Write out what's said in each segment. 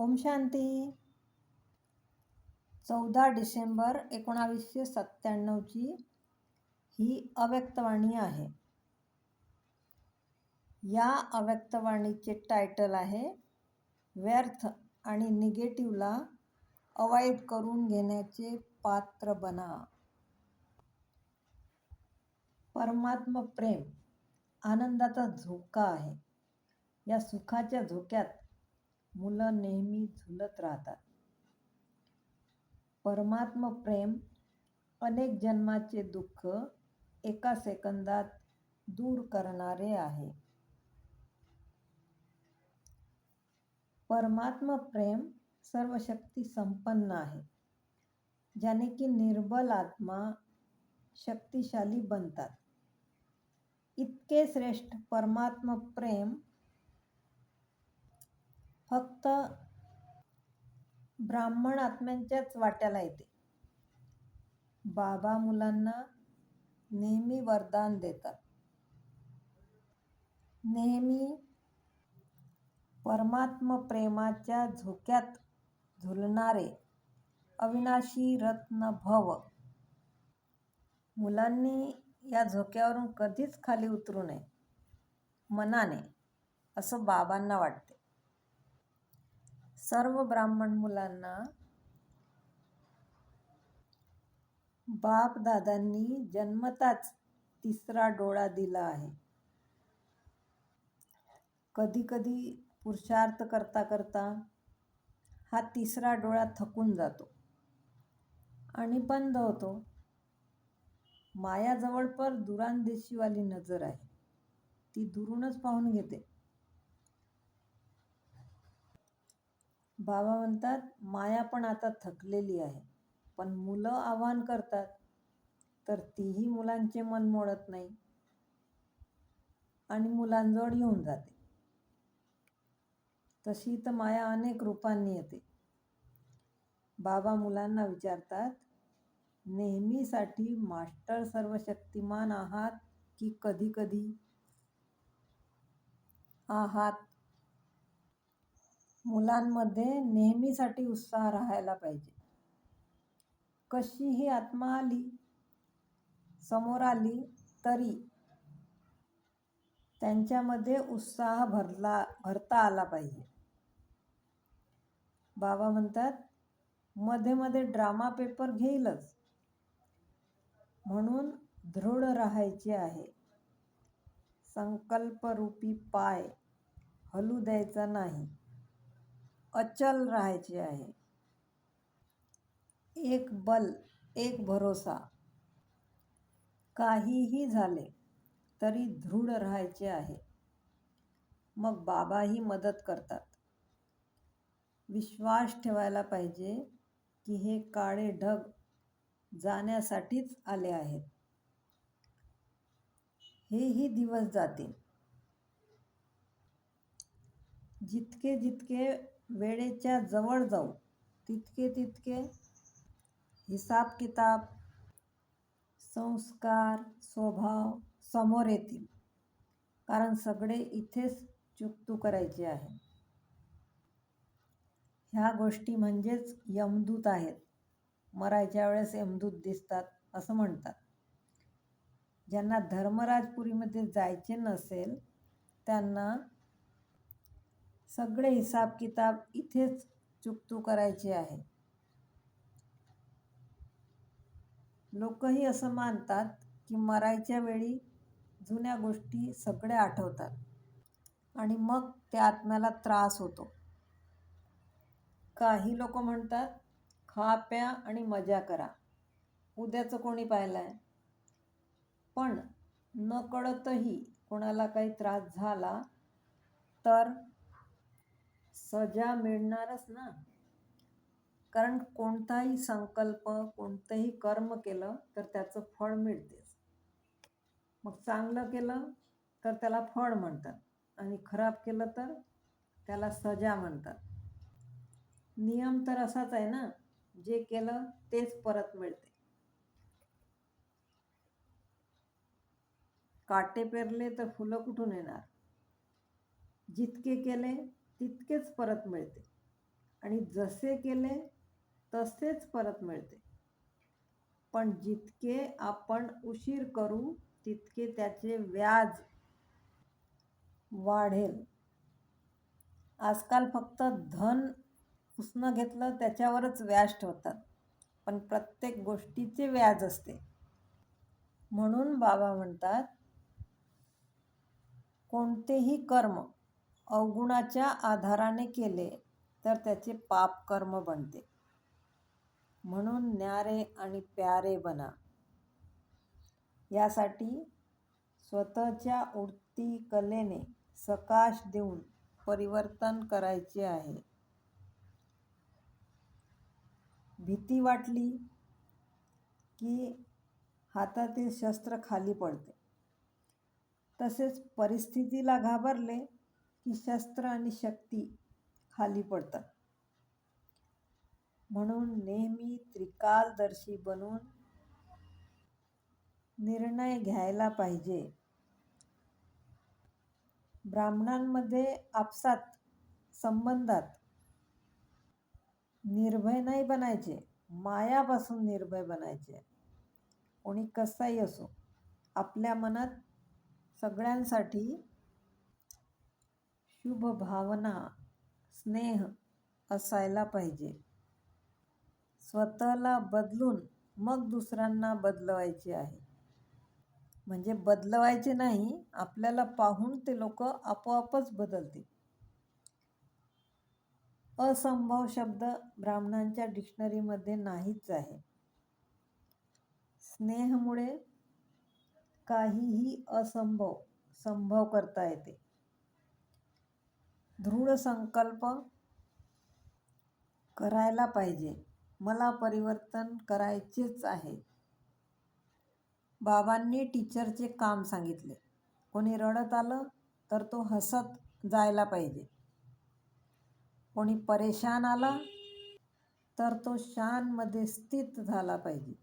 ओम शांती. चौदा डिसेंबर एकोणावीसशे सत्त्याण्णवची ही अव्यक्तवाणी आहे. या अव्यक्तवाणीचे टायटल आहे व्यर्थ आणि निगेटिव्हला अवॉइड करून घेण्याचे पात्र बना. परमात्म प्रेम आनंदाचा झोका आहे. या सुखाच्या झोक्यात मुलं नेहमी झुलत राहतात. परमात्म प्रेम अनेक जन्माचे दुःख एका सेकंदात दूर करणारे आहे. परमात्म प्रेम सर्व शक्ती संपन्न आहे. ज्याने की निर्बल आत्मा शक्तिशाली बनतात. इतके श्रेष्ठ परमात्म प्रेम फक्त ब्राह्मण आत्म्यांच्याच वाट्याला येते. बाबा मुलांना नेहमी वरदान देतात. नेहमी परमात्म प्रेमाच्या झोक्यात झुलणारे अविनाशी रत्न भव. मुलांनी या झोक्यावरून कधीच खाली उतरू नये. मनाने असं बाबांना वाटते. सर्व ब्राह्मण मुलांना बाप दादांनी जन्मताच तिसरा डोळा दिला आहे. कधी कधी पुरुषार्थ करता करता हा तिसरा डोळा थकून जातो आणि बंद होतो. मायाजवळ पर दुरांदेशीवाली नजर आहे. ती दुरूनच पाहून घेते. बाबा म्हणतात माया पण आता थकलेली आहे पण मुलं आव्हान करतात तर तीही मुलांचे मन मोडत नाही आणि मुलांजवळ येऊन जाते. तशी तर माया अनेक रूपांनी येते. बाबा मुलांना विचारतात नेहमीसाठी मास्टर सर्वशक्तिमान आहात की कधी कधी? आहात मुलांमध्ये नेहमीसाठी उत्साह राहायला पाहिजे. कशीही आत्मा आली समोर आली तरी त्यांच्यामध्ये उत्साह भरला भरता आला पाहिजे. बाबा म्हणतात मध्ये मध्ये ड्रामा पेपर घेईलच. म्हणून दृढ राहायचे आहे. संकल्परूपी पाय हलू द्यायचा नाही. अचल राहायचे आहे. एक बल एक भरोसा. काहीही झाले तरी दृढ राहायचे आहे. मग बाबाही मदत करतात. विश्वास ठेवायला पाहिजे की हे काळे ढग जाण्यासाठीच आले आहेत. हेही दिवस जातील. जितके जितके वेळेच्या जवळ जाऊ. तितके तितके हिसाब किताब संस्कार स्वभाव समोर येतील. कारण सगळे इथेच चुकतू करायचे आहे. ह्या गोष्टी म्हणजेच यमदूत आहेत. मरायच्या वेळेस यमदूत दिसतात असं म्हणतात. ज्यांना धर्मराजपुरीमध्ये जायचे नसेल त्यांना सगळे हिसाब किताब इथेच चुकतू करायचे आहे. लोकही असं मानतात की मरायच्या वेळी जुन्या गोष्टी सगळ्या आठवतात आणि मग त्या आत्म्याला त्रास होतो. काही लोक म्हणतात खा प्या आणि मजा करा. उद्याचं कोणी पाहिलं आहे पण न कळतही कोणाला काही त्रास झाला तर सजा मिळणारच ना. कारण कोणताही संकल्प कोणतंही कर्म केलं तर त्याचं फळ मिळतेच. मग चांगलं केलं तर त्याला फळ म्हणतात आणि खराब केलं तर त्याला सजा म्हणतात. नियम तर असाच आहे ना जे केलं तेच परत मिळते. काटे पेरले तर फुलं कुठून येणार? जितके केले तितकेच परत मिळते. आणि जसे केले तसेच परत मिळते. पण जितके आपण उशीर करू तितके त्याचे व्याज वाढेल. आजकाल फक्त धन उसणं घेतलं त्याच्यावरच व्याज ठेवतात. पण प्रत्येक गोष्टीचे व्याज असते. म्हणून बाबा म्हणतात कोणतेही कर्म अवगुणाच्या आधाराने केले तर त्याचे पाप कर्म बनते. म्हणून न्यारे आणि प्यारे बना. यासाठी स्वतःच्या उडती कलेने सकाश देऊन परिवर्तन करायचे आहे. भीती वाटली की हातातील शस्त्र खाली पडते. तसेच परिस्थितीला घाबरले की शस्त्र आणि शक्ती खाली पडतात. म्हणून नेहमी त्रिकालदर्शी बनून निर्णय घ्यायला पाहिजे. ब्राह्मणांमध्ये आपसात संबंधात निर्भय नाही बनायचे मायापासून निर्भय बनायचे. कोणी कसाही असो आपल्या मनात सगळ्यांसाठी शुभ भावना स्नेह असायला पाहिजे. स्वतःला बदलून मग दुसऱ्यांना बदलवायचे आहे. म्हणजे बदलवायचे नाही आपल्याला पाहून ते लोक आपोआपच बदलतील. असंभव शब्द ब्राह्मणांच्या डिक्शनरीमध्ये नाहीच आहे. स्नेहमुळे काहीही असंभव संभव करता येते. दृढ संकल्प करायला पाहिजे. मला परिवर्तन करायचेच आहे. बाबांनी टीचरचे काम सांगितले. कोणी रडत आलं तर तो हसत जायला पाहिजे. कोणी परेशान आला तर तो शानमध्ये स्थित झाला पाहिजे.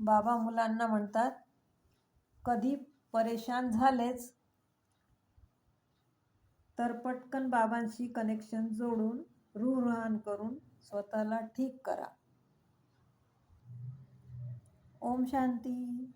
बाबा मुलांना म्हणतात कधी परेशान झालेच तर पटकन बाबांशी कनेक्शन जोडून रूहरान करून स्वतःला ठीक करा. ओम शांती.